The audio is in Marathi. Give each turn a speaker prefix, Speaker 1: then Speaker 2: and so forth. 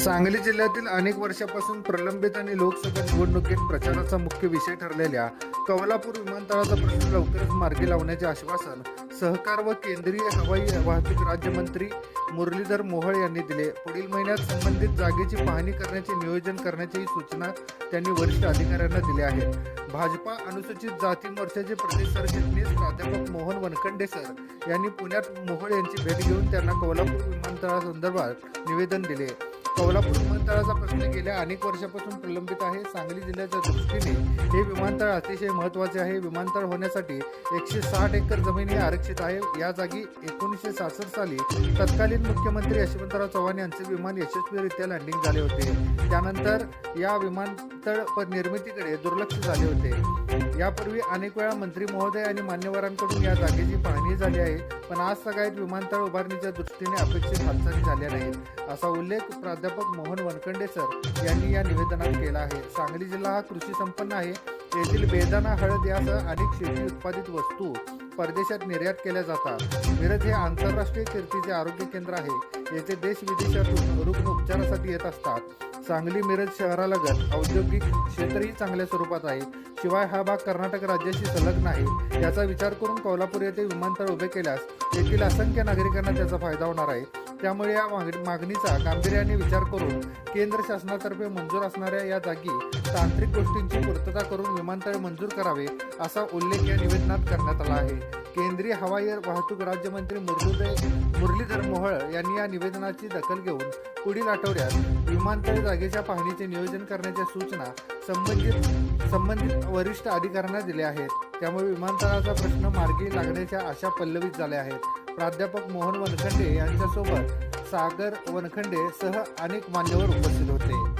Speaker 1: सांगली जिल्ह्यातील अनेक वर्षापासून प्रलंबित आणि लोकसभा निवडणुकीत प्रचाराचा मुख्य विषय ठरलेल्या कवलापूर विमानतळाचा प्रश्न लवकरच मार्गी लावण्याचे आश्वासन सहकार व केंद्रीय हवाई वाहतूक राज्यमंत्री मुरलीधर मोहोळ यांनी दिले. पुढील महिन्यात संबंधित जागेची पाहणी करण्याचे नियोजन करण्याची सूचना त्यांनी वरिष्ठ अधिकाऱ्यांना दिल्या आहेत भाजपा अनुसूचित जाती मोर्चाचे प्रदेश सरचिटणीस प्राध्यापक मोहन वनखंडे सर यांनी पुण्यात मोहोळ यांची भेट घेऊन त्यांना कोल्हापूर विमानतळासंदर्भात निवेदन दिले. कोल्हापूर विमानतळाचा प्रश्न गेल्या अनेक वर्षापासून प्रलंबित आहे. सांगली जिल्ह्याच्या दृष्टीने हे विमानतळ अतिशय महत्त्वाचे आहे. विमानतळ होण्यासाठी एकशे साठ एकर जमीन ही आरक्षित आहे. या जागी एकोणीसशे सहासष्ट साली तत्कालीन मुख्यमंत्री यशवंतराव चव्हाण यांचे विमान यशस्वीरित्या लँडिंग झाले होते. त्यानंतर या विमानतळ निर्मितीकडे दुर्लक्ष झाले होते. यापूर्वी अनेक वेळा मंत्री महोदय आणि मान्यवरांकडून या जागेची पाहणी झाली आहे पण आज सगळ्यात विमानतळ उभारणीच्या दृष्टीने अपेक्षित हालचाली झाल्या नाहीत. असा उल्लेख प्राध्यापक मोहन वनखंडे सर यांनी या निवेदनात केला आहे. सांगली जिल्हा हा कृषी संपन्न आहे. येथील बेदाना हळद यासह अनेक शेती उत्पादित वस्तू परदेशात निर्यात केल्या जातात. मिरज हे आंतरराष्ट्रीय कीर्तीचे आरोग्य केंद्र आहे. येथे देश विदेशातून रुग्ण उपचारासाठी येत असतात. सांगली मिरज शहरालगत औद्योगिक क्षेत्रही चांगल्या स्वरूपात आहे. शिवाय हा भाग कर्नाटक राज्याशी संलग्न आहे याचा विचार करून कोल्हापूर येथे विमानतळ उभे केल्यास येथील असंख्य नागरिकांना त्याचा फायदा होणार आहे. त्यामुळे या मागणीचा गांभीर्याने विचार करून केंद्र शासनातर्फे मंजूर असणाऱ्या या जागी तांत्रिक गोष्टींची पूर्तता करून विमानतळ मंजूर करावे असा उल्लेख या निवेदनात करण्यात आला आहे. केंद्रीय हवाई वाहतूक राज्यमंत्री मुरलीधर मुरलीधर मोहळ यांनी या निवेदनाची दखल घेऊन पुढील आठवड्यात विमानतळ जागेच्या पाहणीचे नियोजन करण्याच्या सूचना संबंधित संबंधित वरिष्ठ अधिकाऱ्यांना दिल्या आहेत. त्यामुळे विमानतळाचा प्रश्न मार्गी लागण्याच्या आशा पल्लवित झाल्या आहेत. प्राध्यापक मोहन वनखंडे यांच्यासोबत सागर वनखंडे सह अनेक मान्यवर उपस्थित होते.